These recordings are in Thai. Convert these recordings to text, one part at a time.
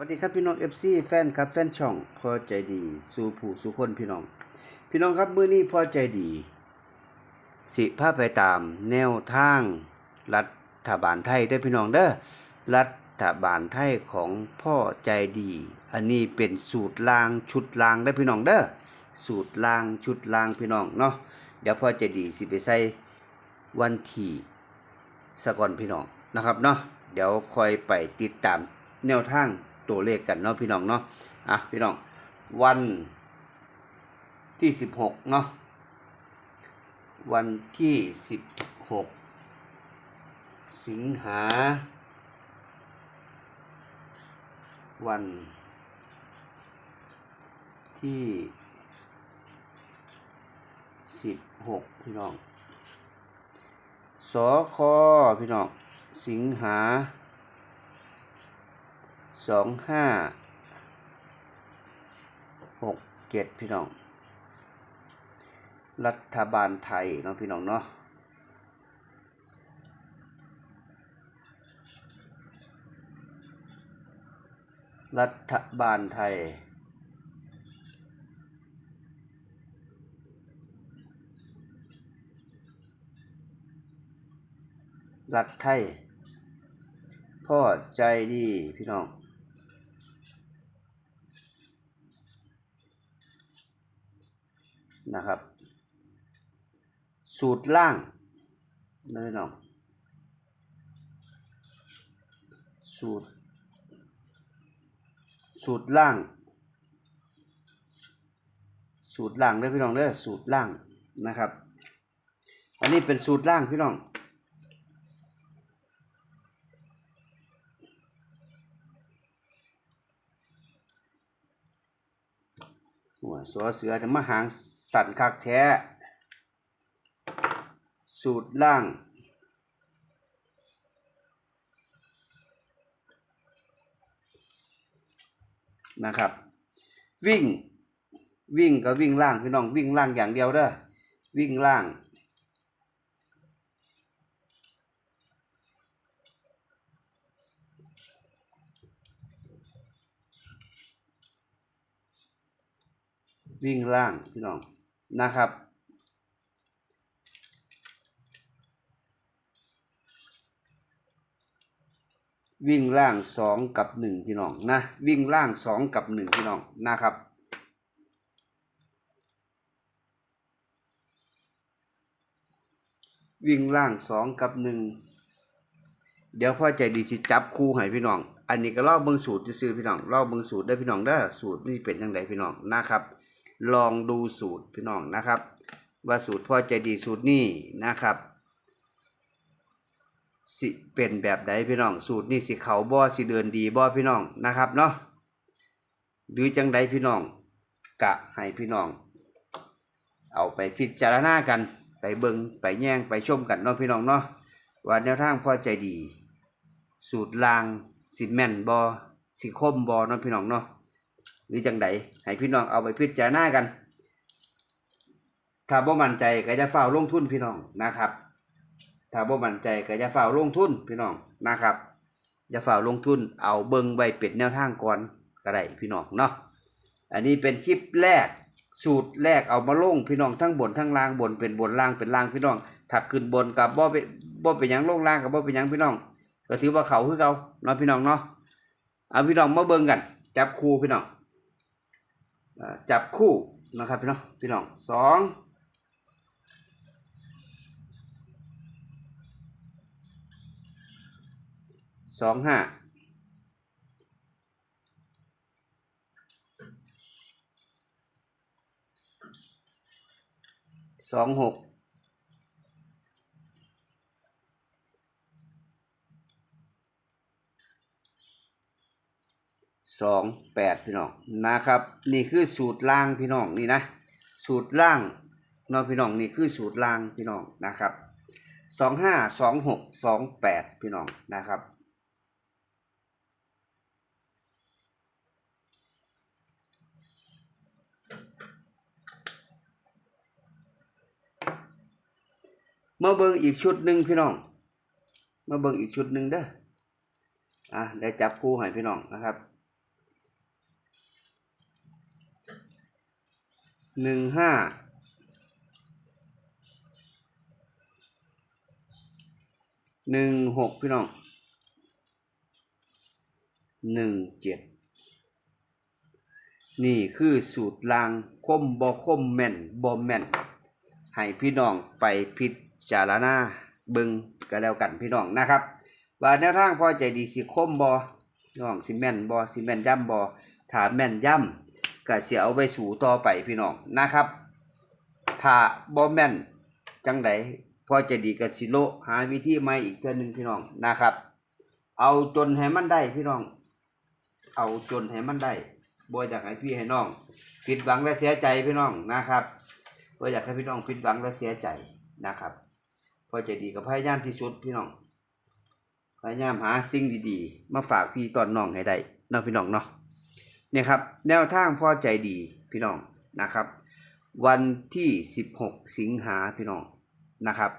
สวัสดีครับพี่น้อง FC แฟนครับแฟนช่องพอใจดี สู่ผู้สู่คนพี่น้อง พี่น้องครับมื้อนี้พอใจดี สิพาไปตามแนวทางรัฐบาลไทยได้พี่น้องเด้อรัฐบาลไทยของพ่อใจดี อันนี้เป็นสูตรลางชุดลางได้พี่น้องเด้อสูตรลางชุดลางพี่น้องเนาะเดี๋ยวพ่อใจดีสิไปใส่วันที่สะก่อนพี่น้องนะครับเนาะเดี๋ยวคอยไปติดตามแนวทาง ตัวเลขกันเนาะพี่น้องเนาะอะพี่น้องวันที่สิบหกเนาะวันที่สิบหกสิงหา วันที่สิบหกพี่น้องสอคอพี่น้อง สิงหา สองห้าหกเจ็ดพี่น้อง รัฐบาลไทยเนาะพี่น้องเนาะรัฐบาลไทย รัฐไทย พ่อใจดีพี่น้อง นะครับ สูตรล่างนะพี่น้องสูตร สูตรล่าง สูตรล่างเด้อพี่น้องเด้อสูตรล่างนะครับ อันนี้เป็นสูตรล่างพี่น้อง หัว สอเสือจะมาหางสั่นคักแท้ สูตรล่าง นะครับ วิ่งวิ่งก็วิ่งล่างพี่น้องวิ่งล่างอย่างเดียวเด้อวิ่งล่าง วิ่งล่างพี่น้องนะครับ วิ่งล่างสองกับหนึ่งพี่น้องนะวิ่งล่างสองกับหนึ่งพี่น้องนะครับวิ่งล่างสองกับหนึ่งเดี๋ยวพ่อใจดีสิจับคู่ให้พี่น้อง อันนี้ก็เล่าเบิ่งสูตรซื้อพี่น้องเล่าเบิ่งสูตรได้พี่น้องเด้สูตรนี่เป็นยังไงพี่น้องนะครับ ลองดูสูตรพี่น้องนะครับ ว่าสูตรพ่อใจดีสูตรนี้นะครับ สิเป็นแบบใดพี่น้อง สูตรนี้สิเขาบ่อสิเดินดีบ่อพี่น้องนะครับเนาะหรือจังใดพี่น้องกะให้พี่น้อง เอาไปพิจารณากันไปเบิงไปแย่งไปชมกันเนาะพี่น้องเนาะว่าแนวทางพ่อใจดี สูตรลางสิแม่นบ่สิคมบ่เนาะพี่น้องเนาะ หรือจังใดให้พี่น้องเอาไปพิจารณากัน ถ้าบ่มั่นใจก็จะเฝ้าลงทุนพี่น้องนะครับ ถ้าบ่มั่นใจก็จะเฝ้าลงทุนพี่น้องนะครับจะเฝ้าลงทุนเอาเบิ่งไว้เป็นแนวทางก่อนก็ได้พี่น้องเนาะอันนี้เป็นคลิปแรกสูตรแรกเอามาลงพี่น้องทั้งบนทั้งล่างบนเป็นบนล่างเป็นล่างพี่น้องถักขึ้นบนกับบ่เป็นบ่เป็นยังลงล่างกับบ่เป็นยังพี่น้อง ก็ถือว่าเขาคือเขาเนาะพี่น้องเนาะเอาพี่น้องมาเบิ่งกันจับคู่พี่น้อง จับคู่นะครับพี่น้องพี่น้องสองสองห้าสองหก สองแปดพี่น้องนะครับ นี่คือสูตรล่างพี่น้องนี่นะ สูตรล่างเน้องพี่น้องนี่คือสูตรล่างพี่น้องนะครับสองห้าสองหกสองแปดพี่น้องนะครับมาเบิ่งอีกชุดหนึ่งพี่น้อง มาเบิ่งอีกชุดหนึ่งเด้ออะได้จับคู่ให้พี่น้องนะครับ หนึ่งห้าหนึ่งหกพี่น้องหนึ่งเจ็ดนี่คือสูตรลางคมบอคมแม่นบอแม่น ให้พี่น้องไปพิจารณาเบึงก็แล้วกันพี่น้องนะครับ ว่าแนวทางพอใจดีสิคมบอน้องสิแม่นบอสิแม่นย่ำบอถ้าแม่นย่ำ ก็สิเอาไปสู่ต่อไปพี่น้องนะครับ ถ้าบ่แม่นจังไดพอใจดีก็สิโลหาวิธีใหม่อีกเทื่อหนึงพี่น้องนะครับ เอาจนให้มันได้พี่น้อง เอาจนให้มันได้บ่อยากให้พี่ให้น้องผิดหวังและเสียใจพี่น้องนะครับบ่อยากให้พี่น้องผิดหวังและเสียใจนะครับ พอใจดีกับพยายามที่สุดพี่น้องพยายามหาสิ่งดีๆ มาฝากพี่ตอนน้องให้ได้นาะพี่น้องเนาะ เนี่ยครับแนวทางพ่อใจดีพี่น้องนะครับ วันที่ 16 สิงหาพี่น้องนะครับ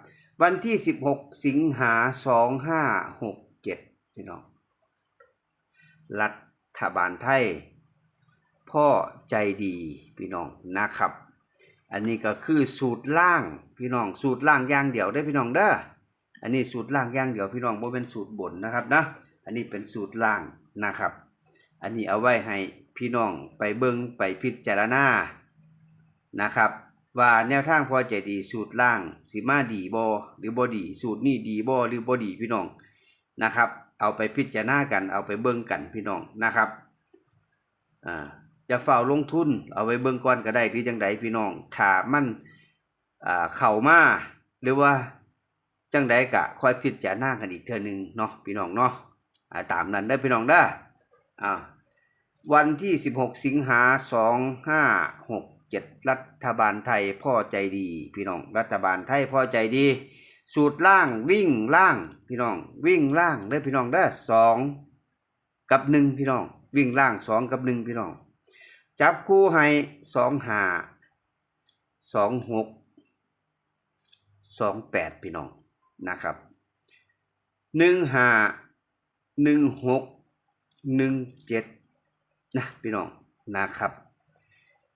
วันที่ 16 สิงหา 2567 พี่น้อง รัฐบาลไทย พ่อใจดีพี่น้องนะครับ อันนี้ก็คือสูตรล่างพี่น้องสูตรล่างอย่างเดียวได้พี่น้องเด้ออันนี้สูตรล่างอย่างเดียวพี่น้องบ่เป็นสูตรบนนะครับนะอันนี้เป็นสูตรล่างนะครับ อันนี้เอาไว้ให้พี่น้องไปเบิ่งไปพิจารณานะครับ ว่าแนวทางพอใจดีสูตรล่างสิมาดีบ่หรือบ่ดี สูตรนี้ดีบ่หรือบ่ดีพี่น้องนะครับ เอาไปพิจารณากันเอาไปเบิ่งกันพี่น้องนะครับอ่าจะเฝ้าลงทุนเอาไว้เบิ่งก่อนก็ได้หรือจังใดพี่น้องถ้ามันอ่าเข้ามาหรือว่าจังใดกะค่อยพิจารณากันอีกเทื่อนึงเนาะพี่น้องเนาะตามนั้นได้พี่น้องเด้ อ่าวันที่ 16 สิงหา2567 รัฐบาลไทยพ่อใจดี พี่น้อง รัฐบาลไทยพ่อใจดี สูตรล่างวิ่งล่าง พี่น้อง วิ่งล่างได้พี่น้องเด้สองกับหนึ่งพี่น้อง วิ่งล่างสองกับหนึ่งพี่น้อง จับคู่ให้สองหาสองหกสองแปดพี่น้องนะครับหนึ่งหาหนึ่งหก หนึ่งเจ็ดนะพี่น้องนะครับ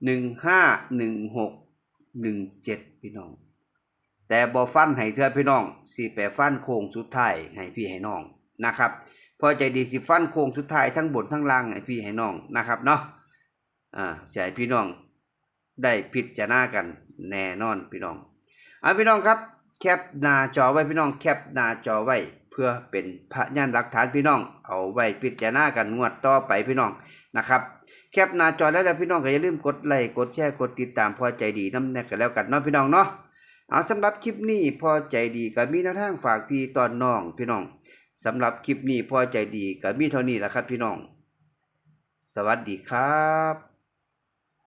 หนึ่งห้าหนึ่งหกหนึ่งเจ็ดพี่น้อง แต่บอฟันให้เธอพี่น้องสิแปรฟันโค้งสุดท้ายให้พี่ให้น้องนะครับพอใจดีสิฟันโค้งสุดท้ายทั้งบนทั้งล่างให้พี่ให้น้องนะครับเนาะอ่าให้พี่น้องได้พิจารณากันแน่นอนพี่น้องเอาพี่น้องครับแคปหน้าจอไว้พี่น้องแคปหน้าจอไว้ เพื่อเป็นพระยานหลักฐานพี่น้อง เอาไว้พิจารณากันงวดต่อไปพี่น้องนะครับแคปหน้าจอแล้วแล้วพี่น้องก็อย่าลืมกดไลค์กดแชร์กดติดตามพอใจดีน้ำแน่กันแล้วกันเนาะพี่น้องเนาะเอาสำหรับคลิปนี้พอใจดีก็มีแนวทางฝากพี่ตอนน้องพี่น้องสำหรับคลิปนี้พอใจดีก็มีเท่านี้แหละครับพี่น้อง สวัสดีครับ